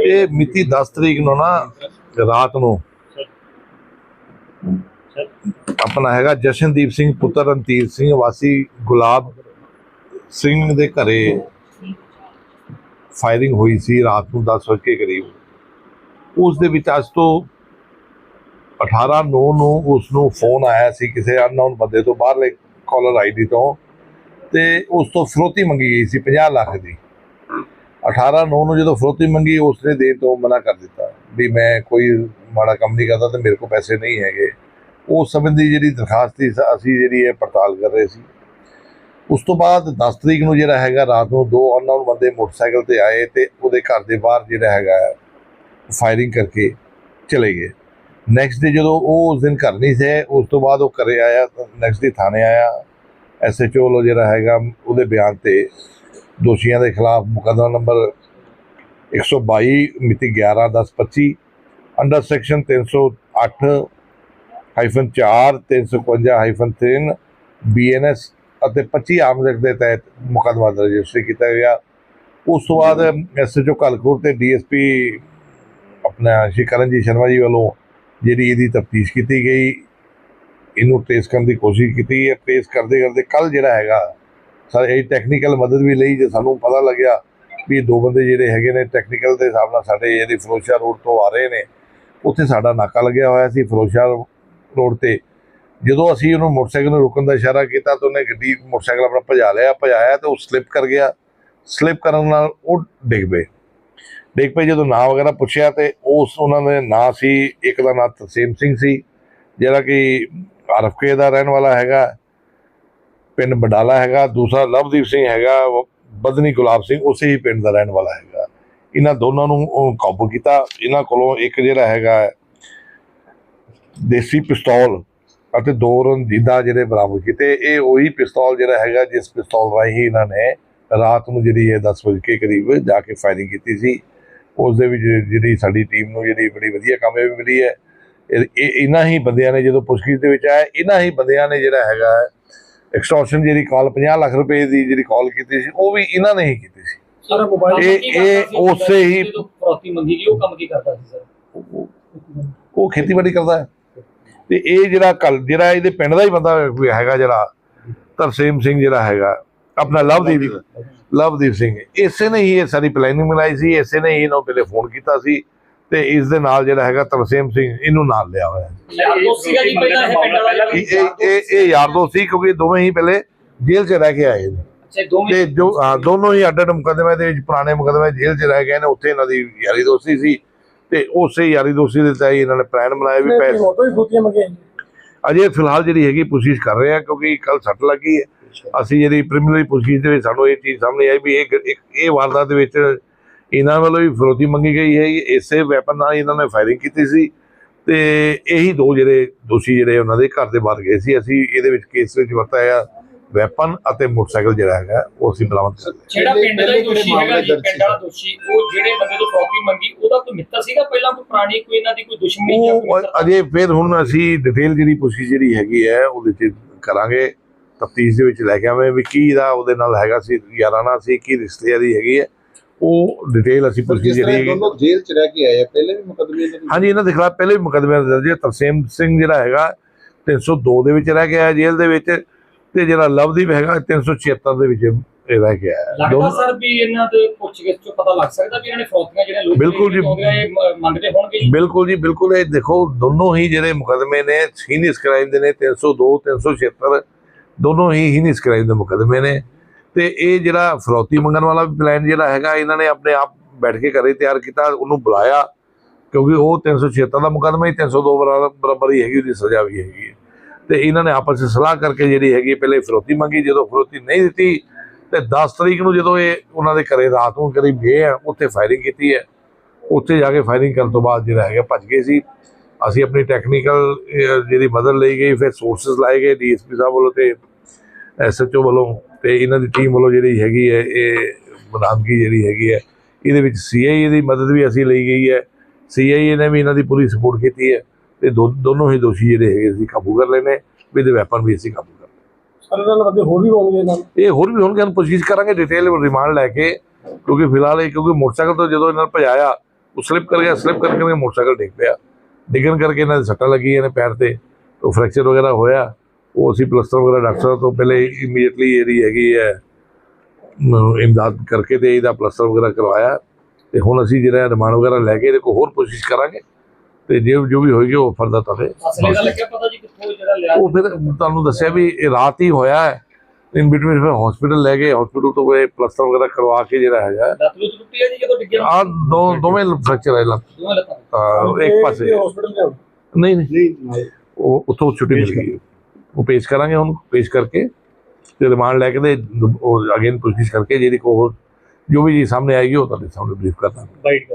ਇਹ ਮਿਤੀ 10 ਤਰੀਕ ਨੂੰ ਨਾ ਰਾਤ ਨੂੰ ਆਪਣਾ ਹੈਗਾ ਜਸ਼ਨਦੀਪ ਸਿੰਘ, ਪੁੱਤਰ ਰਣਧੀਰ ਸਿੰਘ, ਵਾਸੀ ਗੁਲਾਬ ਸਿੰਘ ਦੇ ਘਰੇ ਫਾਇਰਿੰਗ ਹੋਈ ਸੀ ਰਾਤ ਨੂੰ 10 ਵਜੇ ਕੇ ਕਰੀਬ। ਉਸ ਦੇ ਵਿੱਚ ਅੱਜ ਤੋਂ 18 9 ਨੂੰ ਉਸ ਨੂੰ ਫੋਨ ਆਇਆ ਸੀ ਕਿਸੇ ਅਨਨੋਨ ਬੰਦੇ ਤੋਂ, ਬਾਹਰਲੇ ਕਾਲਰ ਆਈਡੀ ਤੋਂ ਤੇ ਉਸ ਤੋਂ ਫਰੋਤੀ ਮੰਗੀ ਗਈ ਸੀ 50 ਲੱਖ ਦੀ। 18 9 ਨੂੰ ਜਦੋਂ ਫਰੋਤੀ ਮੰਗੀ ਉਸ ਦੇ ਤੋਂ ਮਨਾ ਕਰ ਦਿੱਤਾ ਵੀ ਮੈਂ ਕੋਈ ਮਾੜਾ ਕੰਮ ਨਹੀਂ ਕਰਦਾ ਤੇ ਮੇਰੇ ਕੋਲ ਪੈਸੇ ਨਹੀਂ ਹੈਗੇ। ਉਸ ਸੰਬੰਧੀ ਜਿਹੜੀ ਦਰਖਾਸਤ ਸੀ ਅਸੀਂ ਜਿਹੜੀ ਹੈ ਪੜਤਾਲ ਕਰ ਰਹੇ ਸੀ। ਉਸ ਤੋਂ ਬਾਅਦ 10 ਤਰੀਕ ਨੂੰ ਜਿਹੜਾ ਹੈਗਾ, ਰਾਤ ਨੂੰ ਦੋ ਅਨਨੋਨ ਬੰਦੇ ਮੋਟਰਸਾਈਕਲ ਤੇ ਆਏ ਤੇ ਉਹਦੇ ਘਰ ਦੇ ਬਾਹਰ ਜਿਹੜਾ ਹੈਗਾ ਫਾਇਰਿੰਗ ਕਰਕੇ ਚਲੇ ਗਏ। ਨੈਕਸਟ ਡੇ ਜਦੋਂ ਉਹ ਉਸ ਦਿਨ ਘਰ ਨਹੀਂ ਸੀ, ਉਸ ਤੋਂ ਬਾਅਦ ਉਹ ਘਰੇ ਆਇਆ ਨੈਕਸਟ ਡੇ ਥਾਣੇ ਆਇਆ। ਐਸਐਚਓ ਵੱਲੋਂ ਜਿਹੜਾ ਹੈਗਾ, ਉਹਦੇ ਬਿਆਨ ਤੇ ਦੋਸ਼ੀਆਂ ਦੇ ਖਿਲਾਫ ਮੁਕੱਦਮਾ ਨੰਬਰ 122 ਮਿਤੀ 11 10 25 under section 308 hyphen 4 351 hyphen 3 BNS ਅਤੇ 25 ਆਰਮਸ ਐਕਟ ਦੇ ਤਹਿਤ ਮੁਕੱਦਮਾ ਦਰਜ ਰਜਿਸਟਰ ਕੀਤਾ ਗਿਆ। ਉਸ ਤੋਂ ਬਾਅਦ ਐਸਐਚਓ ਕਲਕੂਰ ਤੇ ਡੀਐਸਪੀ ਆਪਣਾ ਸ਼੍ਰੀ ਕਰਨਜੀਤ ਸ਼ਰਮਾ ਜੀ ਵੱਲੋਂ ਜਿਹੜੀ ਇਹਦੀ ਤਫਤੀਸ਼ ਕੀਤੀ ਗਈ, ਇਹਨੂੰ ਟ੍ਰੇਸ ਕਰਨ ਦੀ ਕੋਸ਼ਿਸ਼ ਕੀਤੀ ਹੈ। ਟ੍ਰੇਸ ਕਰਦੇ ਕਰਦੇ ਕੱਲ ਜਿਹੜਾ ਹੈਗਾ ਸਰ, ਇਹ ਟੈਕਨੀਕਲ ਮਦਦ ਵੀ ਲਈ ਜੇ ਸਾਨੂੰ ਪਤਾ ਲੱਗਿਆ ਵੀ ਦੋ ਬੰਦੇ ਜਿਹੜੇ ਹੈਗੇ ਨੇ ਟੈਕਨੀਕਲ ਦੇ ਹਿਸਾਬ ਨਾਲ ਸਾਡੇ ਜਿਹੜੀ ਫਿਰੋਜ਼ਸ਼ਾਹ ਰੋਡ ਤੋਂ ਆ ਰਹੇ ਨੇ, ਉੱਥੇ ਸਾਡਾ ਨਾਕਾ ਲੱਗਿਆ ਹੋਇਆ ਸੀ ਫਿਰੋਜ਼ਸ਼ਾਹ ਰੋਡ ਤੇ। ਜਦੋਂ ਅਸੀਂ ਉਹਨੂੰ ਮੋਟਰਸਾਈਕਲ ਨੂੰ ਰੁਕਣ ਦਾ ਇਸ਼ਾਰਾ ਕੀਤਾ ਤਾਂ ਉਹਨੇ ਗੱਡੀ ਮੋਟਰਸਾਈਕਲ ਆਪਣਾ ਭਜਾ ਲਿਆ, ਭਜਾਇਆ ਤੇ ਉਹ ਸਲਿੱਪ ਕਰ ਗਿਆ। ਸਲਿੱਪ ਕਰਨ ਨਾਲ ਉਹ ਡਿੱਗ ਪਏ। ਡਿੱਗ ਪਏ ਜਦੋਂ ਨਾਂ ਵਗੈਰਾ ਪੁੱਛਿਆ ਤੇ ਉਸ ਉਹਨਾਂ ਦੇ ਨਾਂ ਸੀ, ਇੱਕ ਦਾ ਨਾਂ ਤਰਸੇਮ ਸਿੰਘ ਸੀ, ਜਿਹੜਾ ਕਿ ਆਰਫਕੇ ਦਾ ਰਹਿਣ ਵਾਲਾ ਹੈਗਾ। ਪਿੰਡ ਬਡਾਲਾ ਹੈਗਾ, ਦੂਸਰਾ ਲਵਦੀਪ ਸਿੰਘ ਹੈਗਾ, ਬਦਨੀ ਗੁਲਾਬ ਸਿੰਘ, ਉਸੇ ਹੀ ਪਿੰਡ ਦਾ ਰਹਿਣ ਵਾਲਾ ਹੈਗਾ। ਇਹਨਾਂ ਦੋਨਾਂ ਨੂੰ ਉਹ ਕਾਬੂ ਕੀਤਾ। ਇਹਨਾਂ ਕੋਲੋਂ ਇੱਕ ਜਿਹੜਾ ਹੈਗਾ ਦੇਸੀ ਪਿਸਤੌਲ ਅਤੇ ਦੋ ਰੰਜੀਦਾ ਜਿਹੜੇ ਬਰਾਮਦ ਕੀਤੇ। ਇਹ ਉਹੀ ਪਿਸਤੌਲ ਜਿਹੜਾ ਹੈਗਾ, ਜਿਸ ਪਿਸਤੌਲ ਰਾਹੀਂ ਇਹਨਾਂ ਨੇ ਰਾਤ ਨੂੰ ਜਿਹੜੀ ਹੈ 10 ਵਜੇ ਕੇ ਕਰੀਬ ਜਾ ਕੇ ਫਾਇਰਿੰਗ ਕੀਤੀ ਸੀ। ਉਸ ਦੇ ਵਿੱਚ ਜਿਹੜੀ ਸਾਡੀ ਟੀਮ ਨੂੰ ਜਿਹੜੀ ਬੜੀ ਵਧੀਆ ਕਾਮਯਾਬੀ ਮਿਲੀ ਹੈ। ਇਹ, ਇਹ- ਇਹਨਾਂ ਹੀ ਬੰਦਿਆਂ ਨੇ ਜਦੋਂ ਪੁੱਛਗਿੱਛ ਦੇ ਵਿੱਚ ਆਇਆ, ਇਹਨਾਂ ਹੀ ਬੰਦਿਆਂ ਨੇ ਜਿਹੜਾ ਹੈਗਾ ਐਕਸਟੋਰਸ਼ਨ ਜਿਹੜੀ ਕਾਲ 50 ਲੱਖ ਰੁਪਏ ਦੀ ਜਿਹੜੀ ਕਾਲ ਕੀਤੀ ਸੀ ਉਹ ਵੀ ਇਹਨਾਂ ਨੇ ਹੀ ਕੀਤੀ ਸੀ। ਸਾਰਾ ਮੋਬਾਈਲ ਇਹ- ਇਹ ਉਸੇ ਹੀ- ਫਰੋਤੀ ਮੰਗੀ ਗਈ ਉਹ ਕੰਮ ਕੀ ਕਰਦਾ ਸੀ ਸਰ? ਉਹ ਖੇਤੀਬਾੜੀ ਕਰਦਾ ਹੈ। ਤੇ ਇਹ ਜਿਹੜਾ ਕੱਲ ਜਿਹੜਾ ਇਹਦੇ ਪਿੰਡ ਦਾ ਹੀ ਬੰਦਾ ਹੈਗਾ ਜਿਹੜਾ ਤਰਸੇਮ ਸਿੰਘ ਜਿਹੜਾ ਹੈਗਾ ਆਪਣਾ ਲਵਦੀਪ ਲਵਦੀਪ। ਸਿੰਘ। ਇਸੇ ਨੇ ਹੀ ਇਹ ਸਾਰੀ ਪਲੈਨਿੰਗ ਬਣਾਈ ਸੀ ਇਸੇ ਨੇ ਹੀ ਇਹਨੂੰ ਪਹਿਲੇ ਫੋਨ ਕੀਤਾ ਸੀ। ਤੇ ਇਸ ਦੇ ਨਾਲ ਜਿਹੜਾ ਹੈਗਾ ਤਰਸੇਮ ਸਿੰਘ ਇਹਨੂੰ ਨਾਲ ਲਿਆ ਹੋਇਆ ਯਾਰ ਦੋਸਤ ਸੀਗਾ ਜੀ ਪਹਿਲਾਂ ਇਹ ਇਹ ਇਹ ਯਾਰ ਦੋਸਤ ਸੀ ਕਿਉਂਕਿ ਦੋਵੇਂ ਹੀ ਪਹਿਲੇ ਜੇਲ੍ਹ 'ਚ ਰਹਿ ਕੇ ਆਏ ਨੇ। ਅੱਛਾ ਦੋਵੇਂ ਤੇ ਜੋ ਦੋਨੋਂ ਹੀ ਅੱਡ ਅੱਡ ਮੁਕੱਦਮੇ ਦੇ ਵਿੱਚ ਪੁਰਾਣੇ ਮੁਕੱਦਮੇ ਜੇਲ੍ਹ 'ਚ ਰਹਿ ਗਏ ਨੇ ਉੱਥੇ ਇਹਨਾਂ ਦੀ ਯਾਰੀ ਦੋਸਤੀ ਸੀ ਤੇ ਉਸੇ ਯਾਰੀ ਦੋਸਤੀ ਦੇ ਤਹਿਤ ਹੀ ਇਹਨਾਂ ਨੇ ਪਲਾਨ ਬਣਾਇਆ ਵੀ ਪੈਸੇ ਅਜੇ ਫਿਲਹਾਲ ਜਿਹੜੀ ਹੈਗੀ ਪੁੱਛਗਿੱਛ ਕਰ ਰਹੇ ਆ ਕਿਉਂਕਿ ਕੱਲ ਸੱਟ ਲੱਗੀ ਹੈ। ਅਸੀਂ ਜਿਹੜੀ ਪ੍ਰੀਲਿਮਿਨਰੀ ਪੁੱਛਗਿੱਛ ਦੇ ਵਿੱਚ ਸਾਨੂੰ ਇਹ ਚੀਜ਼ ਸਾਹਮਣੇ ਆਈ ਵੀ ਇਹ ਇਹ ਵਾਰਦਾਤ ਦੇ ਵਿੱਚ ਇਹਨਾਂ ਵੱਲੋਂ ਵੀ ਫਰੋਤੀ ਮੰਗੀ ਗਈ ਹੈ ਇਸੇ ਵੈਪਨ ਨਾਲ ਇਹਨਾਂ ਨੇ ਫਾਇਰਿੰਗ ਕੀਤੀ ਸੀ। ਤੇ ਇਹੀ ਦੋ ਜਿਹੜੇ ਦੋਸ਼ੀ ਜਿਹੜੇ ਉਹਨਾਂ ਦੇ ਘਰ ਦੇ ਬਾਹਰ ਗਏ ਸੀ। ਅਸੀਂ ਇਹਦੇ ਵਿੱਚ ਕੇਸ ਵਿੱਚ ਵਰਤਾਇਆ ਵੈਪਨ ਅਤੇ ਮੋਟਰਸਾਈਕਲ ਜਿਹੜਾ ਹੈਗਾ ਉਹ ਅਸੀਂ ਬਰਾਮਦ ਕਰ ਲਿਆ। ਜਿਹੜਾ ਪਿੰਡ ਦਾ ਦੋਸ਼ੀ ਹੈਗਾ ਜੀ ਮਾਮਲੇ ਪਿੰਡ ਵਾਲਾ ਦੋਸ਼ੀ ਉਹ ਜਿਹੜੇ ਬੰਦੇ ਤੋਂ ਫਰੋਤੀ ਮੰਗੀ ਉਹਦਾ ਕੋਈ ਮਿੱਤਰ ਸੀਗਾ? ਪਹਿਲਾਂ ਕੋਈ ਪੁਰਾਣੀ ਕੋਈ ਇਹਨਾਂ ਦੀ ਕੋਈ ਦੁਸ਼ਮਣੀ ਜਾਂ ਕੋਈ? ਅਜੇ ਫਿਰ ਹੁਣ ਅਸੀਂ ਡਿਟੇਲ ਜਿਹੜੀ ਪੁੱਛੀ ਜਿਹੜੀ ਹੈਗੀ ਹੈ ਉਹਦੇ ਚ ਕਰਾਂਗੇ। ਤਫਤੀਸ਼ ਦੇ ਵਿੱਚ ਲੈ ਕੇ ਆਵੇਂ ਵੀ ਕੀ ਦਾ ਉਹਦੇ ਨਾਲ ਹੈਗਾ ਸੀ ਯਾਰਾਨਾ ਸੀ ਕੀ ਰਿਸ਼ਤੇਦਾਰੀ ਹੈਗੀ ਹੈ। ਉਹ ਡਿਟੇਲ ਅਸੀਂ ਪੁੱਛੀ ਜਿਸ ਤਰ੍ਹਾਂ ਜਿਹੜੀ ਦੋਨੋਂ ਜੇਲ੍ਹ ਚ ਰਹਿ ਕੇ ਆਏ ਆ ਪਹਿਲੇ ਵੀ ਮੁਕਦਮੇ ਦੇ ਹਾਂਜੀ ਇਹਨਾਂ ਦੇ ਖਿਲਾਫ ਪਹਿਲੇ ਵੀ ਮੁਕੱਦਮੇ ਦਰਜ ਹੈ ਤਰਸੇਮ ਸਿੰਘ ਜਿਹੜਾ ਹੈਗਾ 302 ਦੇ ਵਿੱਚ ਰਹਿ ਕੇ ਆਇਆ ਜੇਲ੍ਹ ਦੇ ਵਿੱਚ ਤੇ ਜਿਹੜਾ ਲਵਦੀਪ ਹੈਗਾ 376 ਦੇ ਵਿੱਚ ਇਹ ਰਹਿ ਕੇ ਆਇਆ। ਲੱਗਦਾ ਦੋਨੋਂ- ਸਰ ਵੀ ਇਹਨਾਂ ਦੇ ਪੁੱਛਗਿੱਛ ਚੋਂ ਪਤਾ ਲੱਗ ਸਕਦਾ ਵੀ ਇਹਨਾਂ ਨੇ ਫਰੋਤੀਆਂ ਜਿਹੜੇ ਲੋਕ ਬਿਲਕੁਲ ਜੀ। ਮੰਗਦੇ ਹੋਣਗੇ ਜੀ? ਬਿਲਕੁਲ ਜੀ ਬਿਲਕੁਲ। ਇਹ ਦੇਖੋ ਦੋਨੋਂ ਹੀ ਜਿਹੜੇ ਮੁਕੱਦਮੇ ਨੇ ਸੀਨੀਅਸ ਕ੍ਰਾਈਮ ਦੇ ਨੇ 302 376 ਦੋਨੋਂ ਹੀ ਹੀਨੀਅਸ ਕ੍ਰਾਈਮ ਦੇ ਮੁਕੱਦਮੇ ਨੇ। ਤੇ ਇਹ ਜਿਹੜਾ ਫਰੌਤੀ ਮੰਗਣ ਵਾਲਾ ਵੀ ਪਲਾਨ ਜਿਹੜਾ ਹੈਗਾ, ਇਹਨਾਂ ਨੇ ਆਪਣੇ ਆਪ ਬੈਠ ਕੇ ਘਰੇ ਤਿਆਰ ਕੀਤਾ, ਉਹਨੂੰ ਬੁਲਾਇਆ, ਕਿਉਂਕਿ ਉਹ 376 ਦਾ ਮੁਕੱਦਮਾ ਹੀ 302 ਬਰਾਬਰ ਬਰਾਬਰ ਹੀ ਹੈਗੀ, ਉਹਦੀ ਸਜ਼ਾ ਵੀ ਹੈਗੀ ਹੈ। ਤੇ ਇਹਨਾਂ ਨੇ ਆਪਸ ਵਿੱਚ ਸਲਾਹ ਕਰਕੇ ਜਿਹੜੀ ਹੈਗੀ, ਪਹਿਲੇ ਫਰੋਤੀ ਮੰਗੀ, ਜਦੋਂ ਫਰੋਤੀ ਨਹੀਂ ਦਿੱਤੀ, ਤੇ 10 ਤਰੀਕ ਨੂੰ ਜਦੋਂ ਇਹ ਉਹਨਾਂ ਦੇ ਘਰੇ ਰਾਤ ਨੂੰ ਕਰੀਬ ਗਏ ਆ, ਉੱਥੇ ਫਾਇਰਿੰਗ ਕੀਤੀ ਹੈ। ਉੱਥੇ ਜਾ ਕੇ ਫਾਇਰਿੰਗ ਕਰਨ ਤੋਂ ਬਾਅਦ ਜਿਹੜਾ ਹੈਗਾ, ਭੱਜ ਗਏ ਸੀ। ਅਸੀਂ ਆਪਣੀ ਟੈਕਨੀਕਲ ਜਿਹੜੀ ਮਦਦ ਲਈ ਗਈ ਫਿਰ ਸੋਰਸਸ ਲਾਏ ਗਏ, ਡੀਐਸਪੀ ਸਾਹਿਬ ਵੱਲੋਂ ਤੇ ਐਸਐਚਓ ਵੱਲੋਂ ਤੇ ਇਹਨਾਂ ਦੀ ਟੀਮ ਵੱਲੋਂ ਜਿਹੜੀ ਹੈਗੀ ਹੈ ਇਹ ਬਰਾਮਦਗੀ ਜਿਹੜੀ ਹੈਗੀ ਹੈ ਇਹਦੇ ਵਿੱਚ ਸੀਆਈਏ ਦੀ ਮਦਦ ਵੀ ਅਸੀਂ ਲਈ ਗਈ ਹੈ। ਸੀਆਈਏ ਨੇ ਵੀ ਇਹਨਾਂ ਦੀ ਪੂਰੀ ਸਪੋਰਟ ਕੀਤੀ ਹੈ ਤੇ ਦੋ- ਦੋਨੋਂ ਹੀ ਦੋਸ਼ੀ ਜਿਹੜੇ ਹੈਗੇ ਅਸੀਂ ਕਾਬੂ ਕਰ ਲਏ ਨੇ ਵੀ ਇਹਦੇ ਵੈਪਨ ਵੀ ਅਸੀਂ ਕਾਬੂ ਕਰ ਲਏ। ਸਰ ਇਹਨਾਂ ਬੰਦੇ ਹੋਰ ਵੀ ਹੋਣਗੇ ਨਾਲ? ਇਹ ਹੋਰ ਵੀ ਹੋਣਗੇ ਹੁਣ ਪੁੱਛਗਿੱਛ ਕਰਾਂਗੇ ਡਿਟੇਲ ਰਿਮਾਂਡ ਲੈ ਕੇ ਕਿਉਂਕਿ ਫਿਲਹਾਲ ਇਹ ਕਿਉਂਕਿ ਮੋਟਰਸਾਈਕਲ ਤੋਂ ਜਦੋਂ ਇਹਨਾਂ ਨੇ ਭਜਾਇਆ ਉਹ ਸਲਿੱਪ ਕਰ ਗਿਆ ਸਲਿੱਪ ਕਰਕੇ ਕਰਕੇ ਮੋਟਰਸਾਈਕਲ ਡਿੱਗ ਪਿਆ। ਡਿੱਗਣ ਕਰਕੇ ਇਹਨਾਂ ਦੇ ਸੱਟਾਂ ਲੱਗੀਆਂ ਨੇ ਪੈਰ ਤੇ ਉਹ ਫ੍ਰੈਕਚਰ ਵਗੈਰਾ ਹੋਇਆ। ਉਹ ਅਸੀਂ ਪਲਸਟਰ ਵਗੈਰਾ ਡਾਕਟਰ ਤੋਂ ਪਹਿਲੇ ਇਮੀਡੀਏਟਲੀ ਇਹਦੀ ਹੈਗੀ ਹੈ ਇਮਦਾਦ ਕਰਕੇ ਤੇ ਇਹਦਾ ਪਲਸਟਰ ਵਗੈਰਾ ਕਰਵਾਇਆ। ਤੇ ਹੁਣ ਅਸੀਂ ਜਿਹੜਾ ਰਿਮਾਂਡ ਵਗੈਰਾ ਲੈ ਕੇ ਇਹਦੇ ਕੋਲ ਹੋਰ ਕੋਸ਼ਿਸ਼ ਕਰਾਂਗੇ। ਤੇ ਜੇ ਜੋ ਵੀ ਹੋਏਗੀ ਉਹ ਫਰਦਰ ਤੁਹਾਡੇ ਅਸਲੇ ਦਾ ਲੱਗਿਆ ਪਤਾ ਜੀ ਕਿੱਥੋਂ ਜਿਹੜਾ ਲਿਆ ਉਹ ਫਿਰ ਤੁਹਾਨੂੰ ਦੱਸਿਆ ਵੀ ਇਹ ਰਾਤ ਹੀ ਹੋਇਆ ਹੈ। ਇਨ ਬਿਟਵੀਨ ਫਿਰ ਹਸਪੀਟਲ ਲੈ ਗਏ। ਹਸਪੀਟਲ ਤੋਂ ਇਹ ਪਲਸਟਰ ਵਗੈਰਾ ਕਰਵਾ ਕੇ ਜਿਹੜਾ ਹੈਗਾ ਲੱਤ ਲੁੱਟ ਟੁੱਟੀ ਹੈ ਜੀ ਜਦੋਂ ਡਿੱਗਿਆ? ਆ ਦੋ ਦੋਵੇਂ ਫ੍ਰੈਕਚਰ ਹੈ ਲੱਤ। ਦੋਵੇਂ ਲੱਤਾਂ ਤਾਂ। ਇੱਕ ਪਾਸੇ। ਨਹੀਂ ਨਹੀਂ। ਉਹ ਉੱਥੋਂ ਛੁੱਟੀ ਮਿਲ ਗਈ। ਉਹ ਪੇਸ਼ ਕਰਾਂਗੇ ਉਹਨੂੰ ਪੇਸ਼ ਕਰਕੇ। ਤੇ ਰਿਮਾਂਡ ਲੈ ਕੇ ਤੇ ਉਹ ਅਗੇਨ ਪੁੱਛਗਿੱਛ ਕਰਕੇ ਜਿਹੜੀ ਕੋ ਜੋ ਵੀ ਜੀ ਸਾਹਮਣੇ ਆਏਗੀ ਉਹ ਤੁਹਾਡੇ ਸਾਹਮਣੇ ਬਰੀਫ ਕਰਦਾ ਬਾਈਟ